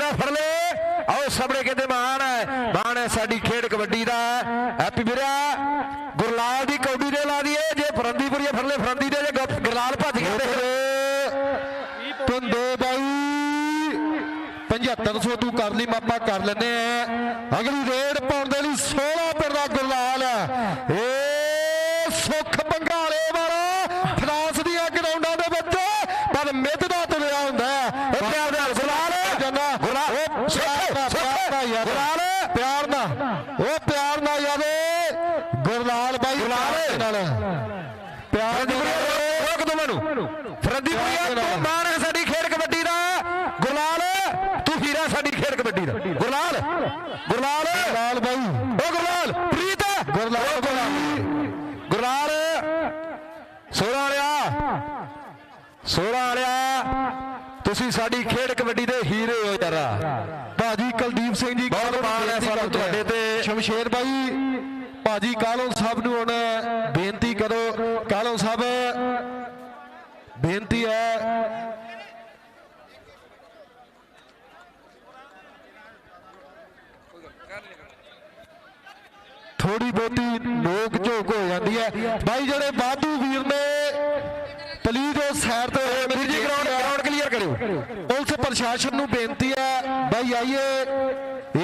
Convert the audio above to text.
ਜਿਹੜਾ ਫੜ ਲੇ ਆਓ ਸਾਹਮਣੇ ਕਹਿੰਦੇ, ਮਾਣ ਹੈ ਮਾਣ ਹੈ ਸਾਡੀ ਖੇਡ ਕਬੱਡੀ ਦਾ। ਹੈਪੀ ਵੀਰਾ ਗੁਰਲਾਲ ਦੀ ਕੌਡੀ ਦੇ ਲਾ ਦਈਏ, ਜੇ ਫਰੰਦੀਪੁਰੀਆ ਫੜ ਲੇ ਫਰੰਦੀ ਦੇ ਜੇ ਗੁਰਲਾਲ ਭੱਜ ਗਿਆ ਤੁੰਦੇ ਬਾਈ 7500 ਤੂੰ ਕਰ ਲਈ ਮਾਪਾ ਕਰ ਲੈਨੇ ਆ। ਅਗਲੀ ਰੇਡ ਪਾਉਣ ਦੇ ਲਈ 16 ਪਿੰਡ ਦਾ ਗੁਰਲਾਲ ਏ ਸੁਖ ਬੰਗਾਲੇ ਵਾਲਾ, ਫਰਾਂਸ ਦੀਆਂ ਗਰਾਊਂਡਾਂ ਦੇ ਵਿੱਚ, ਪਰ ਮਿੱਧ ਦਾ ਤੁਰਿਆ ਹੁੰਦਾ ਹੈ। ਉਹ ਪਿਆਰ ਨਾਲ ਗੁਰਲਾਲ ਗੁਰਲਾਲ ਪਿਆਰ ਉਹ ਯਾਰੇ ਗੁਰਲਾਲ ਬਾਈ ਗੁਰਲਾਲ। ਨਾਲ। ਰੋਕ ਦੋ ਮੈਨੂੰ। ਤੂੰ ਮਾਣ ਹੈ ਸਾਡੀ ਖੇਡ ਕਬੱਡੀ ਦਾ। ਗੁਰਲਾਲ ਤੂੰ ਹੀਰਾ ਸਾਡੀ ਖੇਡ ਕਬੱਡੀ ਦਾ। ਗੁਰਲਾਲ ਗੁਰਲਾਲ। ਗੁਰਲਾਲ ਬਾਈ। ਉਹ ਗੁਰਲਾਲ ਪ੍ਰੀਤ। ਗੁਰਲਾਲ ਗੁਰਲਾਲ ਸੋਹਣਾ ਵਾਲਿਆ। ਸੋਹਣਾ ਵਾਲਿਆ। ਤੁਸੀਂ ਸਾਡੀ ਖੇਡ ਕਬੱਡੀ ਦੇ ਹੀਰੇ ਹੋ ਯਾਰਾ। ਭਾਜੀ ਕੁਲਦੀਪ ਸਿੰਘ ਜੀ ਬਹੁਤ ਮਾਣ ਹੈ ਸਾਨੂੰ। ਤੁਹਾਡੇ ਤੇ। ਸ਼ਮਸ਼ੇਰ ਬਾਈ ਭਾਜੀ ਕਾਲੋਂ ਸਾਹਿਬ ਨੂੰ ਹੁਣ ਬੇਨਤੀ ਕਰੋ? ਕਾਲੋਂ ਸਾਹਿਬ ਬੇਨਤੀ ਹੈ। ਥੋੜੀ ਬਹੁਤੀ ਨੋਕ ਝੋਕ ਹੋ ਜਾਂਦੀ ਹੈ। ਬਾਈ ਜਿਹੜੇ ਬਾਦੂ ਵੀਰ ਨੇ ਪਲੀਜ਼ ਉਹ ਸਾਈਡ ਤੇ ਹੋਏ ਵੀਰ ਜੀ। ਕਰਿਓ ਪੁਲਿਸ ਪ੍ਰਸ਼ਾਸਨ ਨੂੰ ਬੇਨਤੀ ਹੈ ਬਾਈ ਆਈਏ।